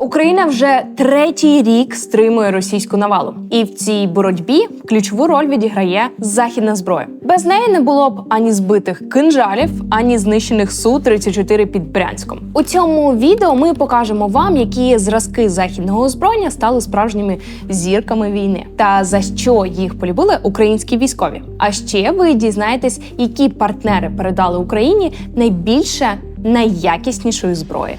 Україна вже третій рік стримує російську навалу, і в цій боротьбі ключову роль відіграє західна зброя. Без неї не було б ані збитих кинжалів, ані знищених су 34 під Брянськом. У цьому відео ми покажемо вам, які зразки західного озброєння стали справжніми зірками війни, та за що їх полюбили українські військові. А ще ви дізнаєтесь, які партнери передали Україні найбільше найякіснішої зброї.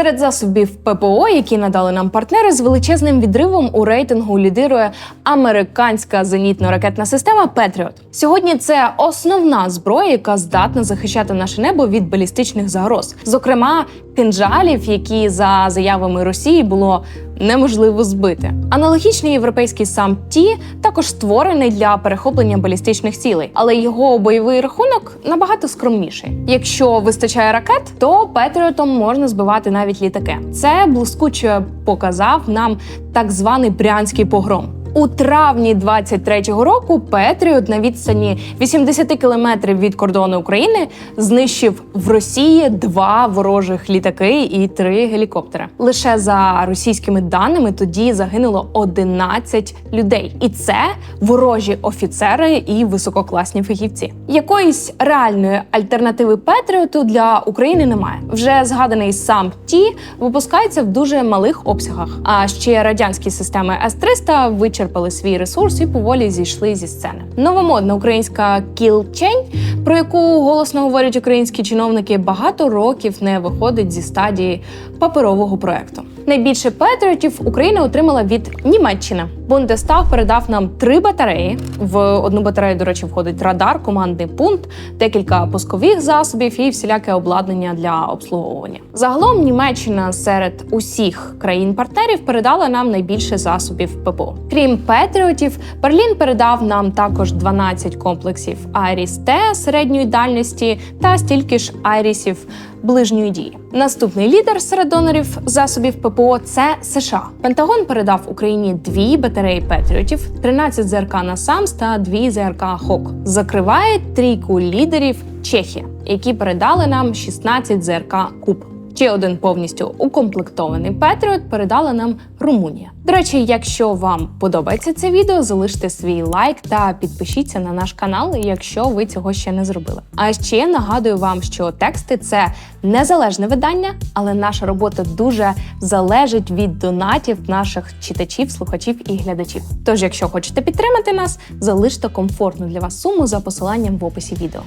Серед засобів ППО, які надали нам партнери, з величезним відривом у рейтингу лідирує американська зенітно-ракетна система Петріот. Сьогодні це основна зброя, яка здатна захищати наше небо від балістичних загроз, зокрема кинджалів, які за заявами Росії було неможливо збити. Аналогічний європейський сам ті також створений для перехоплення балістичних цілей, але його бойовий рахунок набагато скромніший. Якщо вистачає ракет, то Петріотом можна збивати навіть літаки. Це блискуче показав нам так званий брянський погром. У травні 23-го року Петріот на відстані 80 кілометрів від кордону України знищив в Росії два ворожих літаки і три гелікоптери. Лише за російськими даними тоді загинуло 11 людей, і це ворожі офіцери і висококласні фахівці. Якоїсь реальної альтернативи Петріоту для України немає. Вже згаданий сам ті випускається в дуже малих обсягах. А ще радянські системи С-300 вичерпали свій ресурс і поволі зійшли зі сцени. Новомодна українська кілчень, про яку голосно говорять українські чиновники, багато років не виходить зі стадії паперового проекту. Найбільше патріотів Україна отримала від Німеччини. Бундестаг передав нам три батареї. В одну батарею, до речі, входить радар, командний пункт, декілька пускових засобів і всіляке обладнання для обслуговування. Загалом Німеччина серед усіх країн-партнерів передала нам найбільше засобів ППО. Крім патріотів, Берлін передав нам також 12 комплексів Айріс Т середньої дальності та стільки ж Айрісів ближньої дії. Наступний лідер серед донорів засобів ППО це США. Пентагон передав Україні дві батареї Петріотів, 13 ЗРК «Насамс» та дві ЗРК Хок. Закриває трійку лідерів Чехія, які передали нам 16 ЗРК Куб. Ще один повністю укомплектований Петріот передала нам Румунія. До речі, якщо вам подобається це відео, залиште свій лайк та підпишіться на наш канал, якщо ви цього ще не зробили. А ще нагадую вам, що тексти це незалежне видання, але наша робота дуже залежить від донатів наших читачів, слухачів і глядачів. Тож, якщо хочете підтримати нас, залиште комфортну для вас суму за посиланням в описі відео.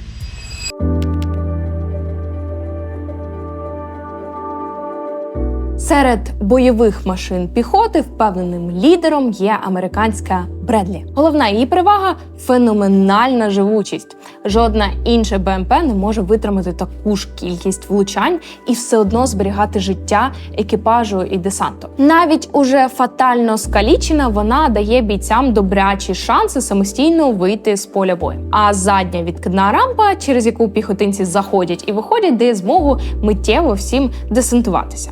Серед бойових машин піхоти впевненим лідером є американська Бредлі. Головна її перевага феноменальна живучість. Жодна інша БМП не може витримати таку ж кількість влучань і все одно зберігати життя екіпажу і десанту. Навіть уже фатально скалічена, вона дає бійцям добрячі шанси самостійно вийти з поля бою. А задня відкидна рампа, через яку піхотинці заходять і виходять, дає змогу миттєво всім десантуватися.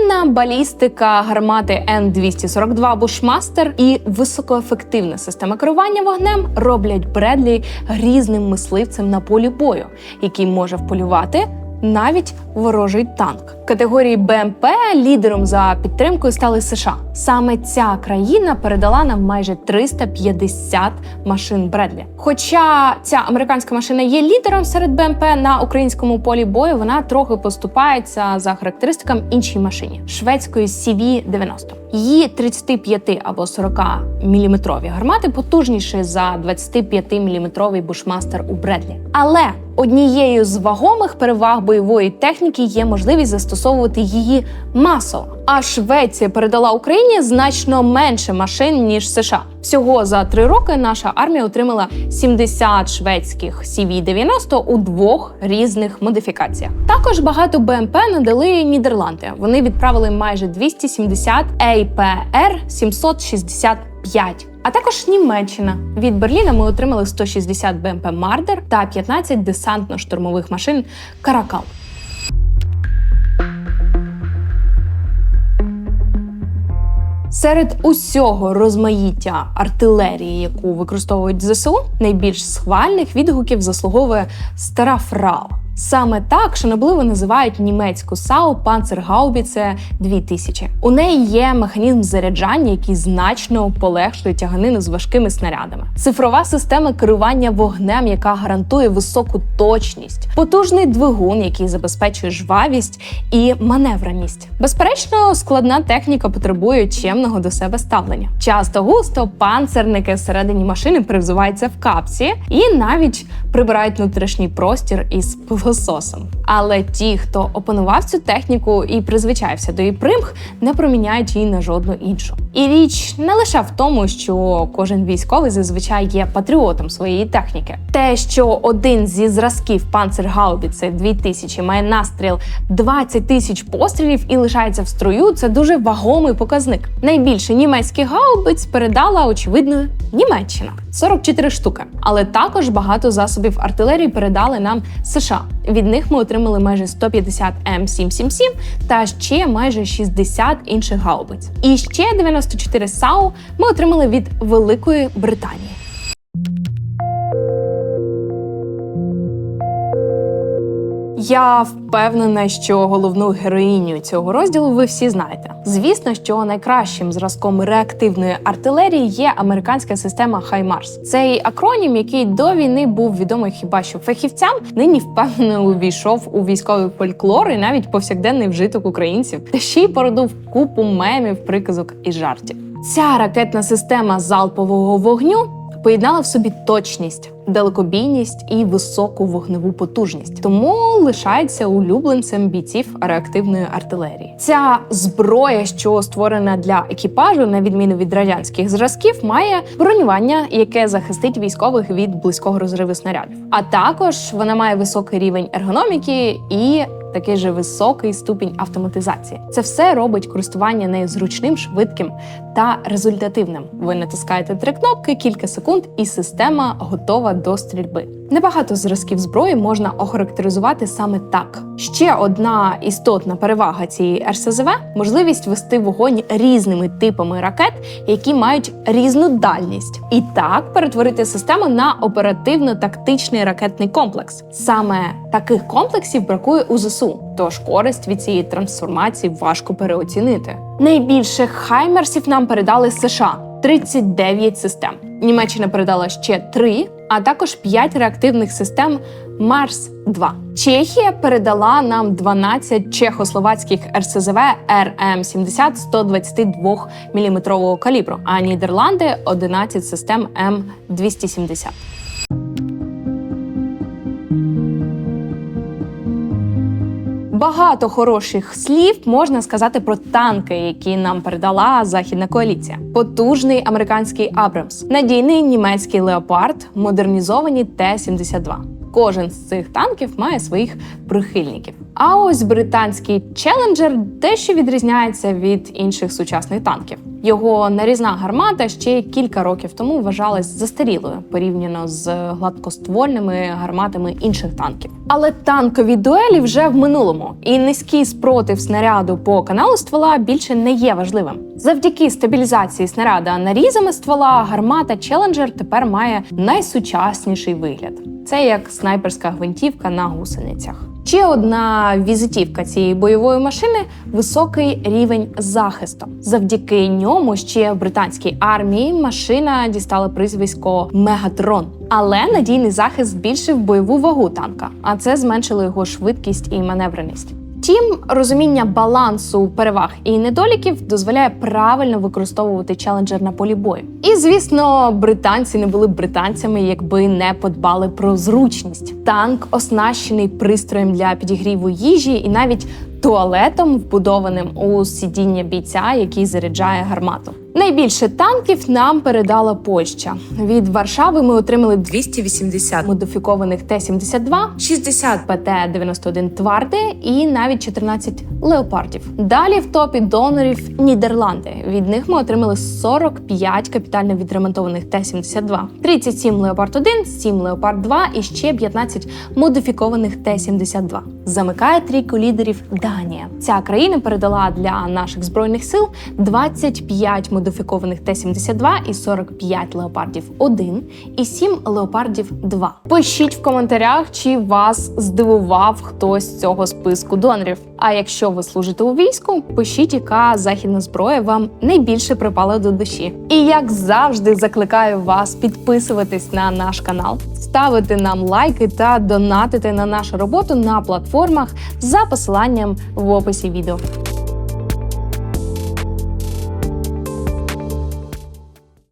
Відмінна балістика гармати Н-242 Бушмастер і високоефективна система керування вогнем роблять Бредлі грізним мисливцем на полі бою, який може вполювати навіть ворожий танк. В категорії БМП лідером за підтримкою стали США. Саме ця країна передала нам майже 350 машин Бредлі. Хоча ця американська машина є лідером серед БМП на українському полі бою, вона трохи поступається за характеристикам іншій машині шведської CV-90. Її 35 або 40 міліметрові гармати потужніші за 25 міліметровий бушмастер у Бредлі. Але однією з вагомих переваг бойової техніки є можливість застосовувати її масово. А Швеція передала Україні значно менше машин ніж США. Всього за три роки наша армія отримала 70 шведських CV-90 у двох різних модифікаціях. Також багато БМП надали Нідерланди. Вони відправили майже 270 APR 765. А також Німеччина від Берліна ми отримали 160 БМП Мардер та 15 десантно-штурмових машин Каракал. Серед усього розмаїття артилерії, яку використовують ЗСУ, найбільш схвальних відгуків заслуговує стара фрау. Саме так шанобливо називають німецьку САУ Panzerhaubitze 2000. У неї є механізм заряджання, який значно полегшує тяганину з важкими снарядами. Цифрова система керування вогнем, яка гарантує високу точність, потужний двигун, який забезпечує жвавість і маневреність. Безперечно, складна техніка потребує чемного до себе ставлення. Часто густо панцерники всередині машини привзуваються в капці і навіть прибирають внутрішній простір із пилососом. Але ті, хто опанував цю техніку і призвичаєвся до її примх, не проміняють її на жодну іншу. І річ не лише в тому, що кожен військовий зазвичай є патріотом своєї техніки. Те, що один зі зразків Panzerhaubitze 2000 має настріл 20 тисяч пострілів і лишається в строю, це дуже вагомий показник. Найбільше німецьких гаубиць передала очевидно Німеччина 44 штуки. Але також багато засобів артилерії передали нам США. Від них ми отримали майже 150 М777 та ще майже 60 інших гаубиць. І ще 94 САУ ми отримали від Великої Британії. Я впевнена, що головну героїню цього розділу ви всі знаєте. Звісно, що найкращим зразком реактивної артилерії є американська система HIMARS. Цей акронім, який до війни був відомий хіба що фахівцям, нині впевнено увійшов у військовий фольклор і навіть повсякденний вжиток українців, та ще й породив купу мемів, приказок і жартів. Ця ракетна система залпового вогню поєднала в собі точність, далекобійність і високу вогневу потужність, тому лишається улюбленцем бійців реактивної артилерії. Ця зброя, що створена для екіпажу, на відміну від радянських зразків, має бронювання, яке захистить військових від близького розриву снарядів. А також вона має високий рівень ергономіки і такий же високий ступінь автоматизації. Це все робить користування нею зручним, швидким та результативним. Ви натискаєте три кнопки, кілька секунд, і система готова до стрільби. Небагато зразків зброї можна охарактеризувати саме так. Ще одна істотна перевага цієї РСЗВ можливість вести вогонь різними типами ракет, які мають різну дальність, і так перетворити систему на оперативно-тактичний ракетний комплекс. Саме таких комплексів бракує у ЗСУ, тож користь від цієї трансформації важко переоцінити. Найбільше хаймерсів нам передали США 39 систем. Німеччина передала ще 3, а також 5 реактивних систем Марс 2 Чехія передала нам 12 чехословацьких РСЗВ РМ-70 122 мм калібру, а Нідерланди 11 систем М270. Багато хороших слів можна сказати про танки, які нам передала західна коаліція. Потужний американський Абрамс, надійний німецький леопард, модернізовані Т-72. Кожен з цих танків має своїх прихильників. А ось британський Челенджер дещо відрізняється від інших сучасних танків. Його нарізна гармата ще кілька років тому вважалась застарілою порівняно з гладкоствольними гарматами інших танків. Але танкові дуелі вже в минулому, і низький спротив снаряду по каналу ствола більше не є важливим. Завдяки стабілізації снаряда нарізами ствола гармата Челенджер тепер має найсучасніший вигляд. Це як снайперська гвинтівка на гусеницях. Ще одна візитівка цієї бойової машини високий рівень захисту. Завдяки ньому ще в британській армії машина дістала прізвисько Мегатрон. Але надійний захист збільшив бойову вагу танка, а це зменшило його швидкість і маневреність. Втім, розуміння балансу переваг і недоліків дозволяє правильно використовувати челенджер на полі бою. І звісно, британці не були б британцями, якби не подбали про зручність. Танк оснащений пристроєм для підігріву їжі і навіть туалетом, вбудованим у сидіння бійця, який заряджає гармату. Найбільше танків нам передала Польща. Від Варшави ми отримали 280 модифікованих Т-72, 60 ПТ-91 Тварди і навіть 14 леопардів. Далі в топі донорів Нідерланди. Від них ми отримали 45 капітально відремонтованих Т-72, 37 Леопард 1, 7 Леопард 2 і ще 15 модифікованих Т-72. Замикає трійку лідерів Данія. Ця країна передала для наших збройних сил 25 модифікованих модифікованих Т-72 і 45 леопардів 1 і 7 леопардів 2. Пишіть в коментарях, чи вас здивував хтось з цього списку донорів. А якщо ви служите у війську, пишіть, яка західна зброя вам найбільше припала до душі. І як завжди, закликаю вас підписуватись на наш канал, ставити нам лайки та донатити на нашу роботу на платформах за посиланням в описі відео.